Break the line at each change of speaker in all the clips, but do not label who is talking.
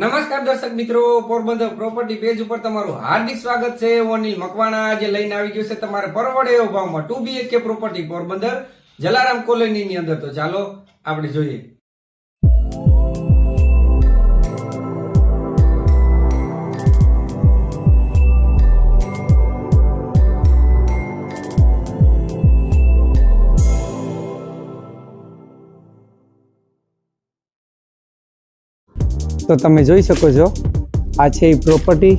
નમસ્કાર દર્શક મિત્રો, પોરબંદર પ્રોપર્ટી પેજ ઉપર તમારું હાર્દિક સ્વાગત છે. હું અનિલ મકવાણા, આજે લઈને આવી ગયો છે તમારે પરવડે એવો ભાવમાં two BHK property Porbandar, Jalaram કોલોનીની અંદર. તો ચાલો, આપણે જોઈએ.
તો તમે જોઈ શકો છો. આ છે એ પ્રોપર્ટી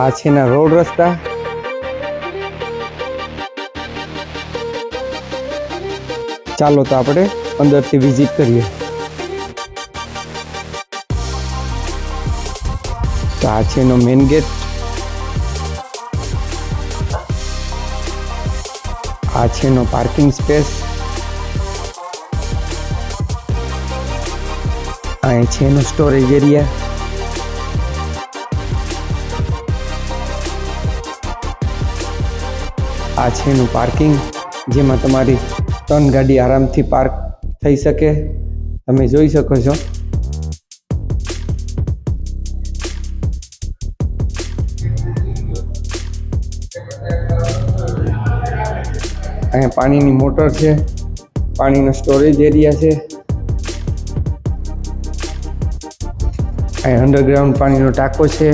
આ છે એના રોડ રસ્તા. ચાલો તો આપણે અંદરથી વિઝિટ કરીએ. તો આ છે એનો મેઇન ગેટ આ છે એનો પાર્કિંગ સ્પેસ અહીં છે એનું સ્ટોરેજ એરિયા આ છે એનું પાર્કિંગ જેમાં તમારી ત્રણ ગાડી આરામથી પાર્ક થઈ શકે. તમે જોઈ શકો છો. અહીંયા પાણીની મોટર છે. પાણીનો સ્ટોરેજ એરિયા છે. અહીં અંડરગ્રાઉન્ડ પાણીનો ટાંકો છે.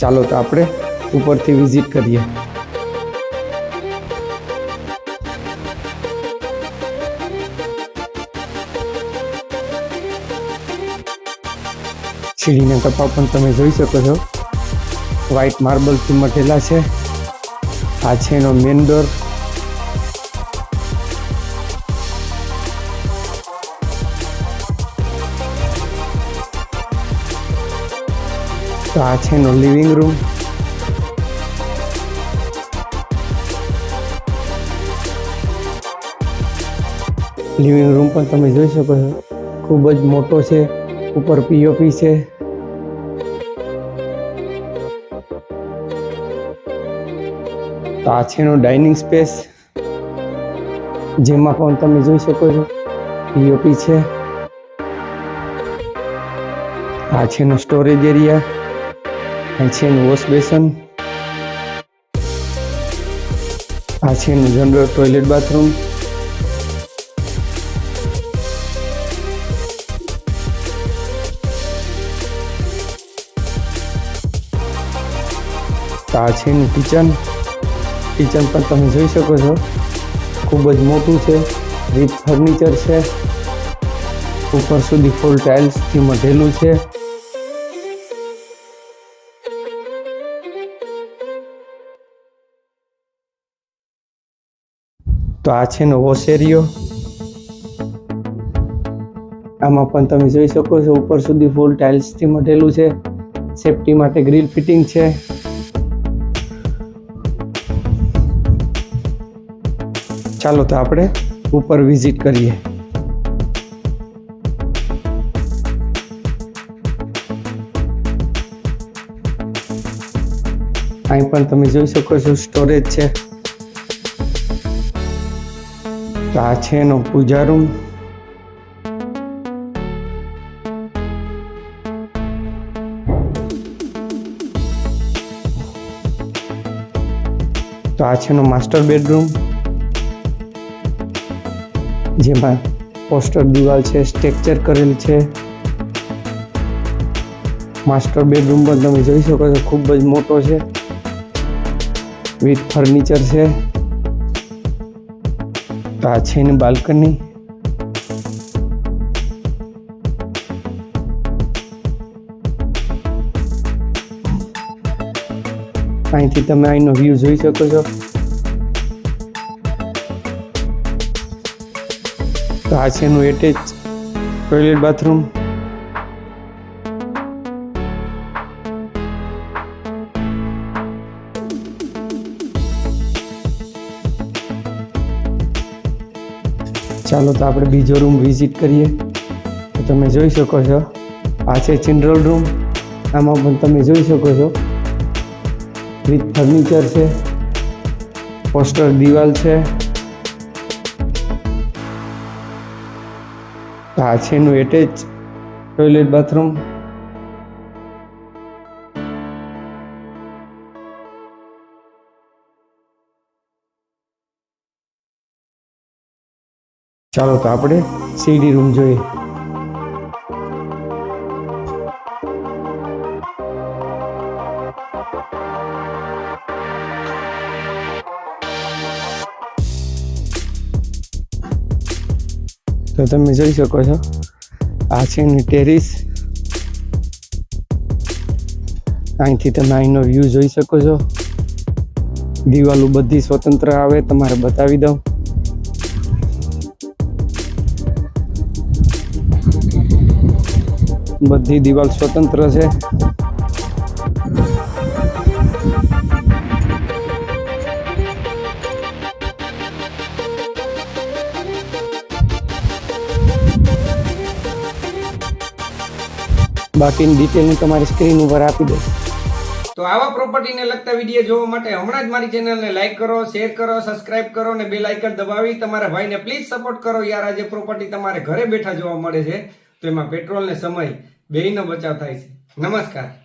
ચાલો તો આપણે ઉપરથી વિઝિટ કરીએ. સીડીના કપા પણ તમે જોઈ શકો છો. વ્હાઇટ માર્બલથી મઢેલા છે. આ છે એનો મેન ડોર તો આ છે એનો લિવિંગ રૂમ લિવિંગ રૂમ પણ તમે જોઈ શકો છો. ખૂબ જ મોટો છે, ઉપર પીઓપી છે. તો આ છે એનો ડાઇનિંગ સ્પેસ જેમાં પણ તમે જોઈ શકો છો પીઓપી છે. આ છે એનો સ્ટોરેજ એરિયા એનું વોશ બેસન. આ છે જનરલ ટોયલેટ બાથરૂમ. આ છે કિચન. કિચન પણ તમે જોઈ શકો છો. ખૂબ જ મોટું છે. રીત ફર્નિચર છે. ઉપર સુધી ફૂલ ટાઇલ્સથી મઢેલું છે. તો આ છે ને એરિયો આમાં પણ તમે જોઈ શકો છો, ઉપર સુધી ફૂલ ટાઇલ્સથી મઢેલું છે. સેફટી માટે ગ્રીલ ફિટિંગ છે. ચાલો તો આપણે ઉપર વિઝિટ કરીએ. અહીં પણ તમે જોઈ શકો છો સ્ટોરેજ છે. તો આ છે એનો પૂજા રૂમ તો આ છે માસ્ટર બેડરૂમ. જેમાં પોસ્ટર દિવાલ છે, સ્ટ્રક્ચર કરેલ છે. માસ્ટર બેડરૂમ પણ તમે જોઈ શકો છો, ખૂબ જ મોટો છે. વિથ ફર્નિચર છે. તો આ છે એની બાલ્કની. અહીંથી તમે અહીંનો વ્યૂ જોઈ શકો છો. તો આ છે એનું એટેચ ટોયલેટ બાથરૂમ ચાલો તો આપણે બીજો રૂમ વિઝિટ કરીએ. તો તમે જોઈ શકો છો, આ છે ચિલ્ડ્રન રૂમ આમાં પણ તમે જોઈ શકો છો. વિથ ફર્નિચર છે પોસ્ટર દિવાલ છે. આ છે એનું એટેચ ટોયલેટ બાથરૂમ ચાલો તો આપણે સીડી રૂમ જોઈએ. તો તમે જોઈ શકો છો, આ છે એની ટેરિસ અહીંથી તમે અહીંનો વ્યૂ જોઈ શકો છો. દિવાલો બધી સ્વતંત્ર આવે, તમારે બતાવી દઉં. બધી દિવાલ સ્વતંત્ર છે. બાકીની ડિટેલ હું તમારી સ્ક્રીન ઉપર આપી દઈશ.
તો આવા પ્રોપર્ટીને લગતા વીડિયો જોવા માટે હમણાં જ મારી ચેનલને લાઈક કરો શેર કરો સબસ્ક્રાઇબ કરો અને બે લાઇકન દબાવી. તમારા ભાઈને પ્લીઝ સપોર્ટ કરો. યાર, આજે પ્રોપર્ટી તમારે ઘરે બેઠા જોવા મળે છે. તો એમાં પેટ્રોલ ને સમય બેયનો બચાવ થાય છે. નમસ્કાર.